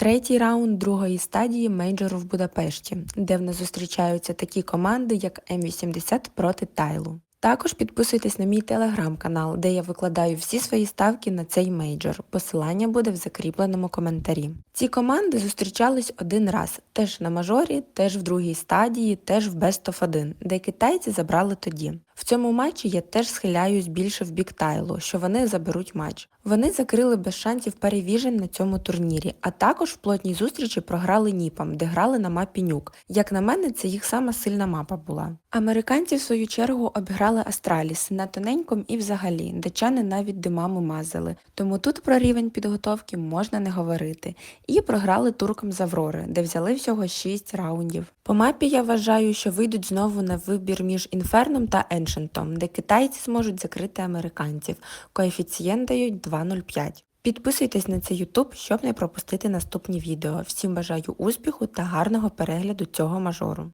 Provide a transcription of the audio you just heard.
Третій раунд другої стадії мейджору в Будапешті, де в нас зустрічаються такі команди, як М80 проти Тайлу. Також підписуйтесь на мій телеграм-канал, де я викладаю всі свої ставки на цей мейджор. Посилання буде в закріпленому коментарі. Ці команди зустрічались один раз, теж на мажорі, теж в другій стадії, теж в Best of 1, де китайці забрали тоді. В цьому матчі я теж схиляюсь більше в бік Тайлу, що вони заберуть матч. Вони закрили без шансів перевіжень на цьому турнірі, а також в плотній зустрічі програли Ніпам, де грали на мапі Нюк. Як на мене, це їх сама сильна мапа була. Американці, в свою чергу, обіграли Астраліс на тоненьком і взагалі, датчани навіть димами мазали, тому тут про рівень підготовки можна не говорити. І програли туркам з Аврори, де взяли всього 6 раундів. По мапі я вважаю, що вийдуть знову на вибір між Інферном та Еншентом, де китайці зможуть закрити американців. Коефіцієнт дають 2.05. Підписуйтесь на цей YouTube, щоб не пропустити наступні відео. Всім бажаю успіху та гарного перегляду цього мажору.